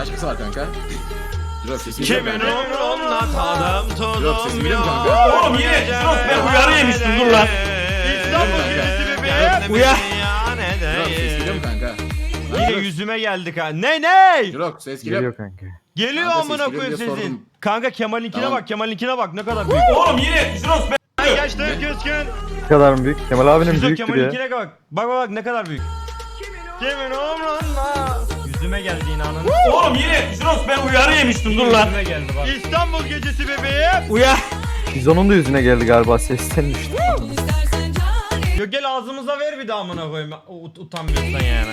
Kaç kısa var kanka? Drop sesi Kimin geliyor kanka. umrunda tadım Drop sesi tuzum yok. kanka? Oğlum yine Jirox ben uyarı yemiştim dur lan. İstanbul gecesi bebeğim. Uyar. Drop ses geliyor mu kanka? Yine yüzüme geldik ha. Ne ne? Drop ses geliyor. Geliyor kanka. Geliyor Kanka, amına ses koyayım geliyor diye sordum. Kanka Kemal'inkine Tamam. bak Kemal'inkine bak ne kadar büyük. Oğlum yine ben Ay geçti küskün. Ne kadar mı büyük? Kemal abinin Yüzük büyüktür ya. Kemal'inkine bak. Bak bak bak ne kadar büyük. Kimin umrunda? Yüzüme geldi inanın. Oğlum yine Jirox ben uyarı yemiştim dur lan. Yüzüme geldi bak. İstanbul gecesi bebeğim. Uyar. Biz onun da yüzüne geldi galiba sesten düştü. Yo gel ağzımıza ver bir daha amına koyayım. Ut utanmıyorsan yani.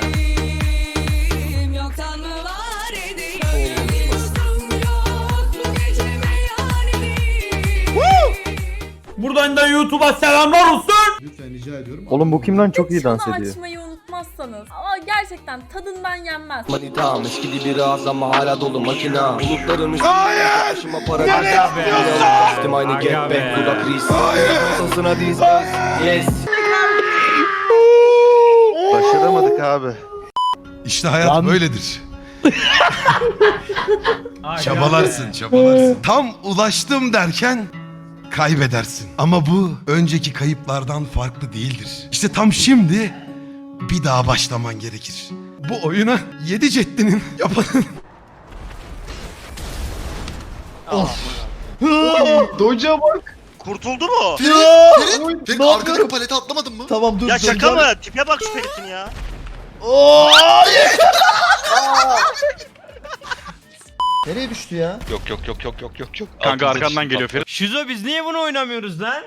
Buradan da YouTube'a selamlar olsun. Lütfen rica ediyorum. Oğlum bu kim lan çok iyi dans ediyor. açmayı unutmazsanız ama gerçekten tadından yenmez. Manitam eskidi biraz ama hala dolu makina Bulutların üstünde başıma para Nereye yapıyorsun? aynı Aga get back dudak risk Ortasına diz Yes Başaramadık abi. İşte hayat böyledir. Çabalarsın, çabalarsın. Tam ulaştım derken kaybedersin. Ama bu önceki kayıplardan farklı değildir. İşte tam şimdi bir daha başlaman gerekir. Bu oyuna 7 ceddinin yapanın... Doca bak. Kurtuldu mu? Ferit, Ferit arkadaki palete atlamadın mı? Tamam dur. Ya şaka mı? Tipe bak şu Ferit'in ya. Nereye düştü ya? Yok yok yok yok yok yok yok. Kanka arkandan geliyor Ferit. Şizo biz niye bunu oynamıyoruz lan?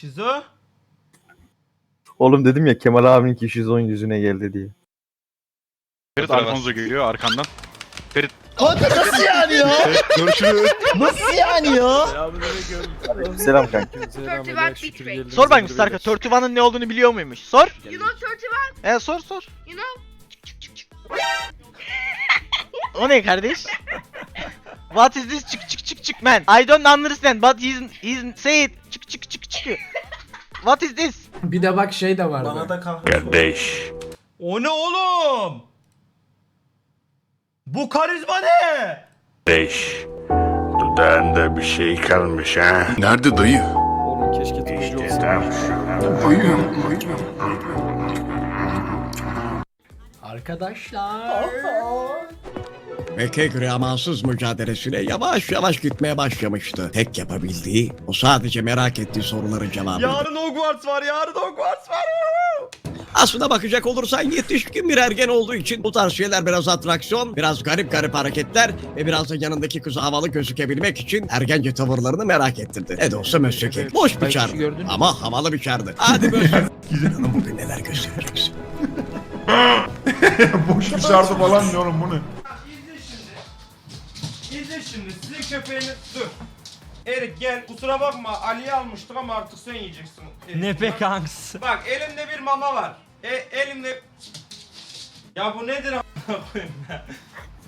Şizo? Oğlum dedim ya Kemal abinin ki 110 yüzüne geldi diye. Ferit Alfonso geliyor arkandan. Kanka nasıl yani ya? Görüşürüz. Nasıl yani ya? Selam kanka. Sor bakayım Starka, Tortuvan'ın ne olduğunu biliyor muymuş? Sor. You know Tortuvan? E sor sor. You know? o ne kardeş? What is this çık çık çık çık man? I don't understand but he's, he's say it. What is this? Bir de bak şey de vardı. Bana da Kardeş. O ne oğlum? Bu karizma ne? Kardeş. Dudağında bir şey kalmış ha. Nerede dayı? Oğlum keşke turuncu İşte olsa. tam şu. Arkadaşlar. Mekek amansız mücadelesine yavaş yavaş gitmeye başlamıştı. Tek yapabildiği o sadece merak ettiği soruların cevabı. Yarın Hogwarts var, yarın Hogwarts var. Aslına bakacak olursan yetişkin bir ergen olduğu için bu tarz şeyler biraz atraksiyon, biraz garip garip hareketler ve biraz da yanındaki kızı havalı gözükebilmek için ergence tavırlarını merak ettirdi. Ne de olsa Mösyö Kek. Boş bir çardı ama havalı bir çardı. Hadi Mösyö. Güzel hanım bugün neler göstereceksin? Boş bir şarjı falan diyorum bunu. İzle şimdi, sizin köpeğiniz... Dur. Erik gel, kusura bakma Ali'yi almıştık ama artık sen yiyeceksin. Ne pek hangisi? Bak elimde bir mama var. E, elimde... Ya bu nedir a**ına koyayım ya?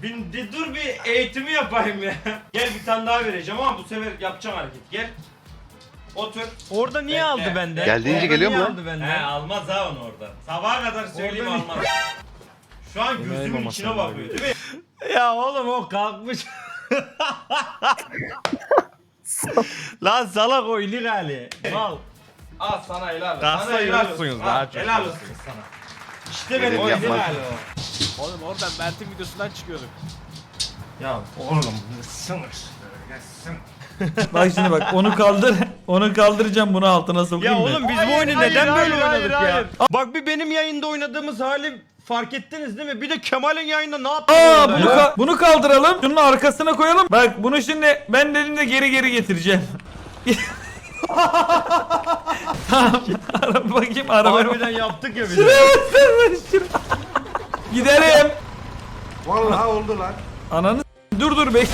Bir, bir dur bir eğitimi yapayım ya. Gel bir tane daha vereceğim ama bu sefer yapacağım hareket. Gel. Otur. Orada niye aldı benden? Geldiğince geliyor mu lan? aldı benden? He almaz ha onu orada. Sabaha kadar söyleyeyim almaz. Şu an gözümün içine bakıyor değil mi? ya oğlum o kalkmış. Lan salak o ilik hali. Mal. Al sana helal olsun. Sana helal olsun. Al, helal olsun sana. İşte benim o ilik hali o. Oğlum oradan Mert'in videosundan çıkıyorduk. Ya oğlum sınır. Bak şimdi bak onu kaldır. Onu kaldıracağım bunu altına sokayım Ya oğlum biz bu oyunu neden böyle oynadık ya? Bak bir benim yayında oynadığımız hali fark ettiniz değil mi? Bir de Kemal'in yayında ne yaptı Aa bunu, ya? ka- bunu kaldıralım. Şunun arkasına koyalım. Bak bunu şimdi ben elimde geri geri getireceğim. tamam. Ara bakayım arabaya. Harbiden yaptık ya bir de. Gidelim. Vallahi oldu lan. Ananı s- dur dur bek.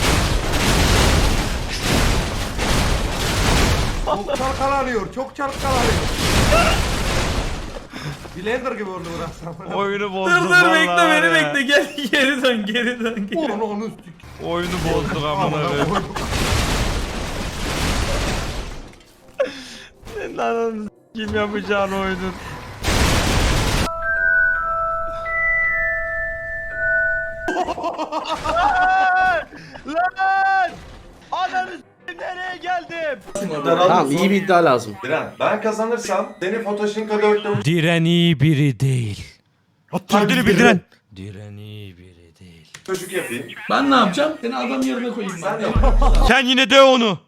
Çok çalkalanıyor, çok çalkalanıyor. Blender gibi oldu burası. Oyunu bozduk Dur dur vallahi bekle beni ya. bekle gel geri dön geri dön. Geri. Onu onu üstük. Oyunu bozduk amına koyayım. Lan kim yapacağını oyunun. Geldim? Tamam iyi bir iddia lazım. Diren, ben kazanırsam seni Photoshop'ta 4'te Diren iyi biri değil. Kendini bildiren. Diren iyi biri değil. Çocuk yapayım. Ben ne yapacağım? Seni adam yerine koyayım ben. Sen yine de onu.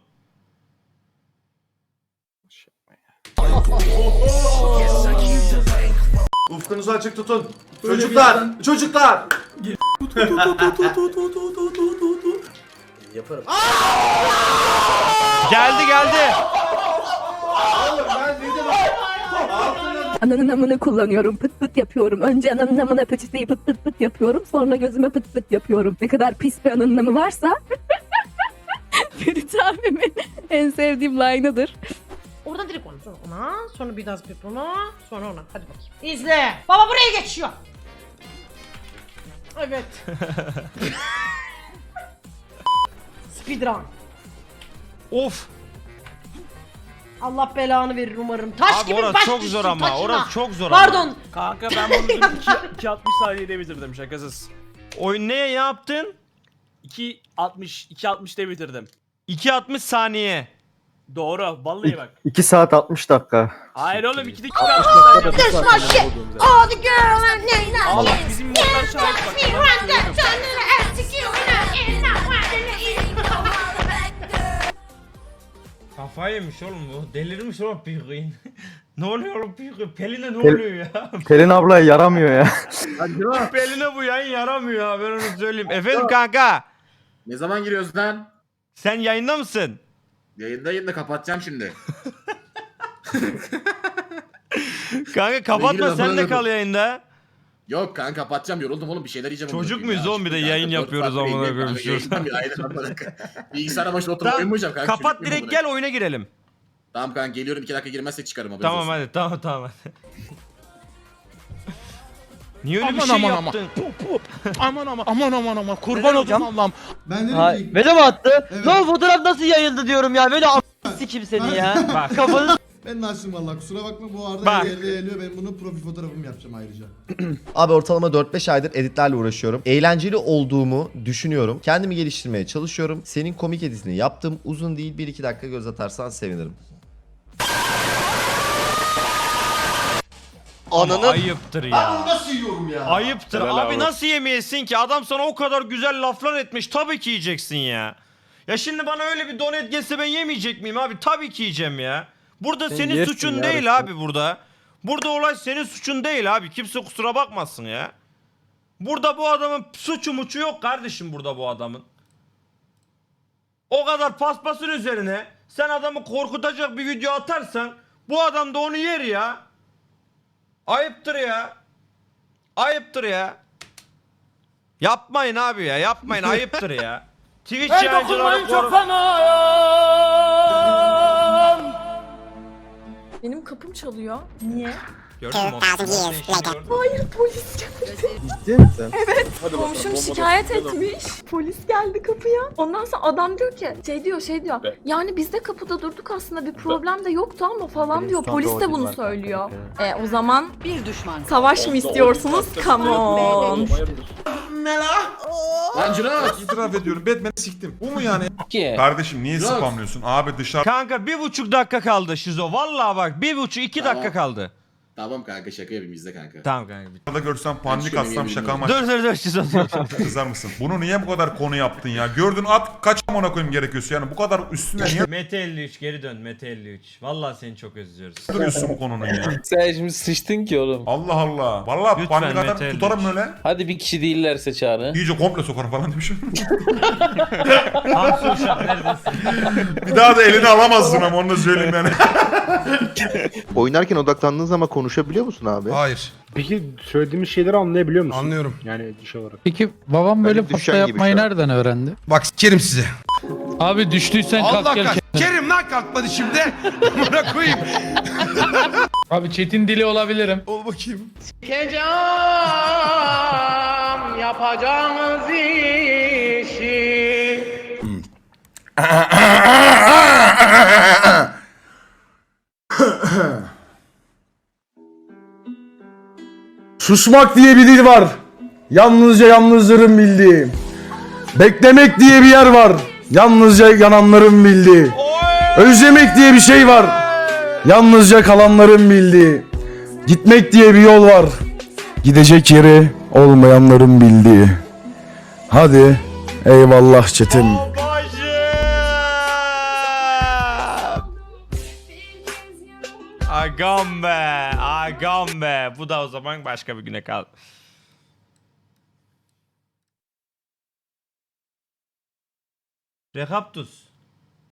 Ufkunuzu açık tutun. Çocuklar, çocuklar. Yaparım. Geldi geldi. Ananın amını kullanıyorum. Pıt pıt yapıyorum. Önce ananın amına peçeteyi pıt pıt pıt yapıyorum. Sonra gözüme pıt pıt yapıyorum. Ne kadar pis bir ananın amı varsa. Ferit abimin en sevdiğim line'ıdır. Oradan direkt onu. Sonra ona. Sonra bir daha zıplayıp ona. Sonra ona. Hadi bakayım. İzle. Baba buraya geçiyor. Evet. Speedrun. Of. Allah belanı verir umarım. Taş Abi gibi orası baş çok düşsün zor ama. taşına. Orası çok zor ama. Pardon. Kanka ben bunu 2.60 saniyede bitirdim şakasız. Oyun ne yaptın? 2.60 2.60'da bitirdim. 2.60 saniye. Doğru vallahi bak. 2 saat 60 dakika. Hayır oğlum 2'de 2.60 saniye. This my shit. All the girl and they not Allah bizim modlar şahit bak. me run that and Kafayı yemiş oğlum bu. Delirmiş oğlum Piguin. ne oluyor oğlum Piguin? Pelin'e ne Pel- oluyor ya? Pelin ablaya yaramıyor ya. Pelin'e bu yayın yaramıyor ha ben onu söyleyeyim. Efendim kanka. Ne zaman giriyoruz lan? Sen yayında mısın? Yayındayım da kapatacağım şimdi. Kanka kapatma sen de kal yayında. Yok kanka kapatacağım yoruldum oğlum bir şeyler yiyeceğim. Çocuk muyuz koyayım oğlum bir de yayın yapıyoruz saat amına koyayım koyayım. Bilgisayara başına oturup Tamam, oyun mu oynayacağım kanka? Kapat Çocuk muyum direkt amına gel oyuna girelim. Tamam kanka geliyorum 2 dakika girmezsek çıkarım haberiniz Tamam olsun. hadi tamam tamam hadi. Niye öyle bir şey yaptın? Aman aman aman aman aman kurban oldum Allah'ım. Ben dedim Ha, ki Böyle mi attı? Evet. Lan fotoğraf nasıl yayıldı diyorum ya. Böyle a** sikim seni ya. Bak. Kafanı ben de açtım valla kusura bakma bu arada Bak. her yerde yayılıyor ben bunu profil fotoğrafımı yapacağım ayrıca. Abi ortalama 4-5 aydır editlerle uğraşıyorum. Eğlenceli olduğumu düşünüyorum. Kendimi geliştirmeye çalışıyorum. Senin komik editini yaptım. Uzun değil 1-2 dakika göz atarsan sevinirim. Ama ayıptır ya. Ben nasıl yiyorum ya? Ayıptır. Abi nasıl yemeyesin ki? Adam sana o kadar güzel laflar etmiş. Tabii ki yiyeceksin ya. Ya şimdi bana öyle bir donet gelse ben yemeyecek miyim abi? Tabii ki yiyeceğim ya. Burada senin suçun değil abi burada. Burada olay senin suçun değil abi. Kimse kusura bakmasın ya. Burada bu adamın suçu muçu yok kardeşim burada bu adamın. O kadar paspasın üzerine sen adamı korkutacak bir video atarsan bu adam da onu yer ya. Ayıptır ya. Ayıptır ya. Yapmayın abi ya yapmayın ayıptır ya. Twitch yayıncıları koru- Benim kapım çalıyor. Niye? Gördün mü? Hayır polis geldi. Komşum şikayet etmiş. Polis geldi kapıya. Ondan sonra adam diyor ki şey diyor şey diyor. Yani biz de kapıda durduk aslında bir problem de yoktu ama falan diyor. Polis de bunu söylüyor. E o zaman bir düşman. Savaş mı istiyorsunuz? Come on. Lan Cirat! İtiraf ediyorum Batman'i siktim. Bu mu yani? Kardeşim niye Yok. spamlıyorsun? Abi dışarı Kanka bir buçuk dakika kaldı Şizo. Vallahi bak bir buçuk iki dakika kaldı. Tamam kanka şaka yapayım izle kanka. Tamam kanka. bitti. da görsem panik şunu atsam yemin şaka Dur dur dur Şizo. kızar mısın? Bunu niye bu kadar konu yaptın ya? Gördün at kaç amına koyayım gerekiyorsa yani bu kadar üstüne niye Mete 53 geri dön Mete 53. Vallahi seni çok özlüyoruz. duruyorsun bu konunun ya? Sen şimdi sıçtın ki oğlum. Allah Allah. Vallahi Lütfen panik atar Mete tutarım öyle. Hadi bir kişi değillerse çağrı. İyice komple sokarım falan demişim. Hamsi uşak neredesin? bir daha da elini alamazsın ama onu da söyleyeyim yani. Oynarken odaklandığın zaman konuşabiliyor musun abi? Hayır. Peki söylediğimiz şeyleri anlayabiliyor musun? Anlıyorum. Yani diş olarak. Peki babam böyle Hani pasta düşen gibi yapmayı şu an. nereden öğrendi? Bak sikerim size. Abi düştüysen Allah kalk gel. kaç. Kerim lan kalkmadı şimdi. Buna koyayım. Abi Çetin dili olabilirim. Ol bakayım. yapacağınız işi. Susmak diye bir dil var. Yalnızca yalnızların bildiği. Beklemek diye bir yer var. Yalnızca yananların bildiği. Özlemek diye bir şey var. Yalnızca kalanların bildiği. Gitmek diye bir yol var. Gidecek yeri olmayanların bildiği. Hadi eyvallah çetim. Agam be, agam be. Bu da o zaman başka bir güne kal. Rekaptus.